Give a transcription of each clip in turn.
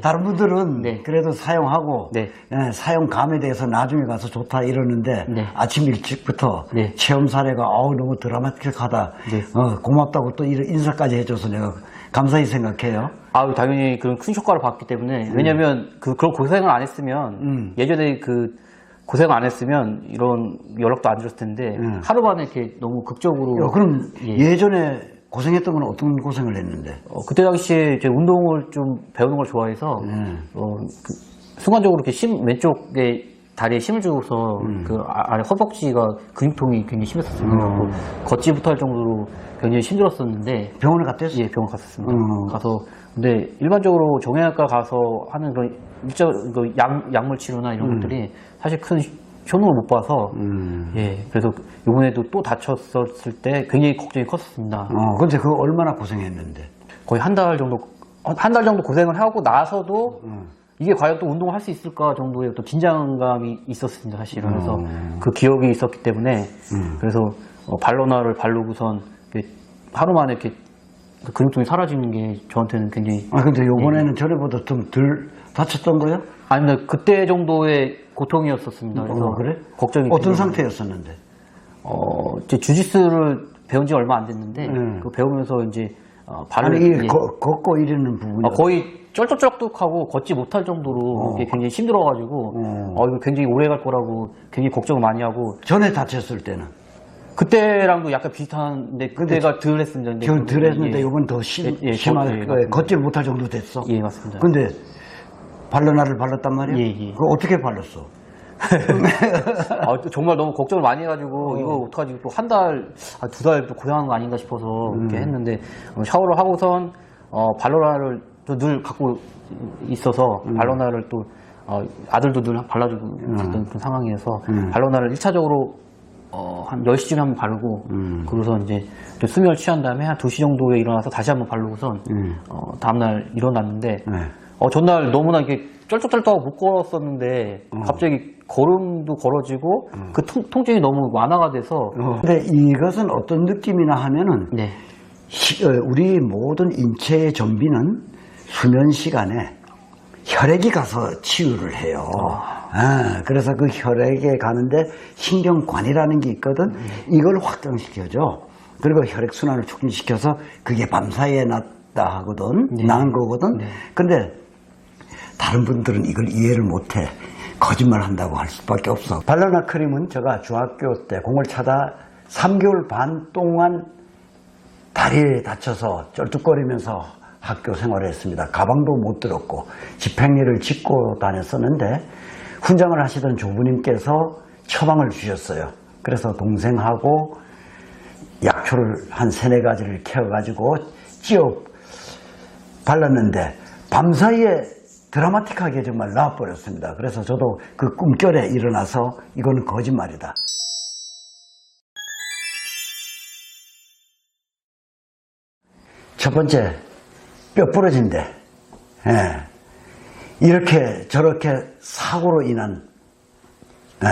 다른 분들은 네. 그래도 사용하고 네. 예, 사용감에 대해서 나중에 가서 좋다 이러는데 네. 아침 일찍부터 네. 체험 사례가 어우 너무 드라마틱하다 네. 어, 고맙다고 또 이런 인사까지 해줘서 내가 감사히 생각해요. 아, 당연히 그런 큰 효과를 봤기 때문에 왜냐면 그 그런 고생을 안 했으면 음. 예전에 그 고생을 안 했으면 이런 연락도 안 드렸을 텐데 음. 하루 만에 이렇게 너무 극적으로 야, 그럼 예. 예. 전에 고생했던 건 어떤 고생을 했는데? 어, 그때 당시에 이제 운동을 좀 배우는 걸 좋아해서 음. 어, 그 순간적으로 이렇게 심, 왼쪽에 다리에 힘을 주고서 음. 그 아- 아래 허벅지가 근육통이 굉장히 심했었어요. 음. 그래갖고 걷지 못할 정도로 굉장히 힘들었었는데 병원에 갔댔어? 예, 병원 갔었습니다. 음. 가서 근데 일반적으로 정형외과 가서 하는 그런 일자 그 약, 약물 치료나 이런 것들이 사실 큰 효능을 못 봐서 음. 예, 그래서 이번에도 또 다쳤었을 때 굉장히 걱정이 컸었습니다. 어, 근데 그거 얼마나 고생했는데? 거의 한 달 정도 한 달 정도 고생을 하고 나서도 음. 이게 과연 또 운동을 할 수 있을까 정도의 또 긴장감이 있었습니다 사실은 그래서 음. 그 기억이 있었기 때문에 음. 그래서 어, 발로나를 이렇게 하루 만에 이렇게 그 근육통이 사라지는 게 저한테는 굉장히 아, 근데 예. 요번에는 전에보다 좀 덜 다쳤던 거요? 아닙니다 그때 정도의 고통이었었습니다 그래서 어, 그래? 걱정이 어떤 상태였었는데? 어, 이제 주짓수를 배운 지 얼마 안 됐는데 음. 그 배우면서 이제 어, 발을 아니, 이 예. 거- 걷고 이러는 부분이 아, 거의 쩔뚝쩔뚝하고 걷지 못할 정도로 어. 이게 굉장히 힘들어가지고 어. 어, 이거 굉장히 오래 갈 거라고 굉장히 걱정을 많이 하고 전에 다쳤을 때는 그때랑도 약간 비슷한데 그때가 덜 했습니다. 근데 그- 덜 했는데 예. 이건 더 심, 예, 예, 심하게 거- 예, 맞습니다. 걷질 못할 정도 됐어. 예 맞습니다. 근데 발로나를 발랐단 말이야? 예, 예. 그거 어떻게 발랐어? 아, 또 정말 너무 걱정을 많이 어. 해가지고 이거 어떡하지 또 한 달, 아, 두달또 고생하는 거 아닌가 싶어서 음. 이렇게 했는데 어, 샤워를 하고선 어, 발로나를 또 늘 갖고 있어서 음. 발로나를 또 어, 아들도 늘 발라주고 있었던 그런 상황이어서 음. 발로나를 1차적으로 어, 한 10시쯤에 한번 바르고 음. 그러고서 이제 또 수면을 취한 다음에 한 2시 정도에 일어나서 다시 한번 바르고선 음. 어, 다음날 일어났는데 네. 어, 전날 너무나 이렇게 쩔쩔쩔떡하고 못 걸었었는데 어. 갑자기 걸음도 걸어지고 그 통, 통증이 너무 완화가 돼서 어. 근데 이것은 어떤 느낌이나 하면은 네. 시- 어, 우리 모든 인체의 전비는 수면 시간에 혈액이 가서 치유를 해요. 아, 그래서 그 혈액에 가는데 신경관이라는 게 있거든. 이걸 확장시켜줘. 그리고 혈액 순환을 촉진시켜서 그게 밤사이에 났다 하거든. 네. 나는 거거든. 네. 근데 다른 분들은 이걸 이해를 못해. 거짓말 한다고 할 수밖에 없어. 발로나 크림은 제가 중학교 때 공을 차다 3개월 반 동안 다리에 다쳐서 쩔뚝거리면서 학교 생활을 했습니다. 가방도 못 들었고 집행일을 짚고 다녔었는데 훈장을 하시던 조부님께서 처방을 주셨어요. 그래서 동생하고 약초를 한 세네 가지를 캐어 가지고 찌어 발랐는데 밤사이에 드라마틱하게 정말 나와버렸습니다. 그래서 저도 그 꿈결에 일어나서 이거는 거짓말이다. 첫 번째, 뼈 부러진대. 예. 이렇게 저렇게 사고로 인한 예,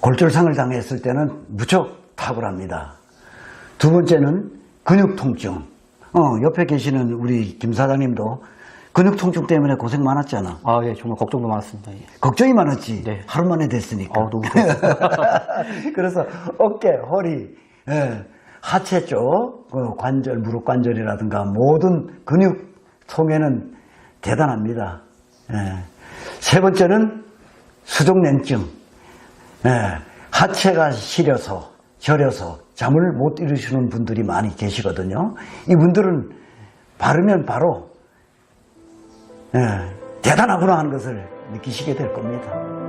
골절상을 당했을 때는 무척 탁월합니다. 두 번째는 근육 통증. 어, 옆에 계시는 우리 김 사장님도 근육 통증 때문에 고생 많았잖아. 아, 예, 정말 걱정도 많았습니다. 예. 걱정이 많았지. 네. 하루 만에 됐으니까. 아, 너무. 그래서 어깨, 허리, 예, 하체 쪽, 그 관절, 무릎 관절이라든가 모든 근육 통에는 대단합니다. 예. 세 번째는 수족냉증. 예, 하체가 시려서, 저려서 잠을 못 이루시는 분들이 많이 계시거든요. 이분들은 바르면 바로 예, 대단하구나 하는 것을 느끼시게 될 겁니다.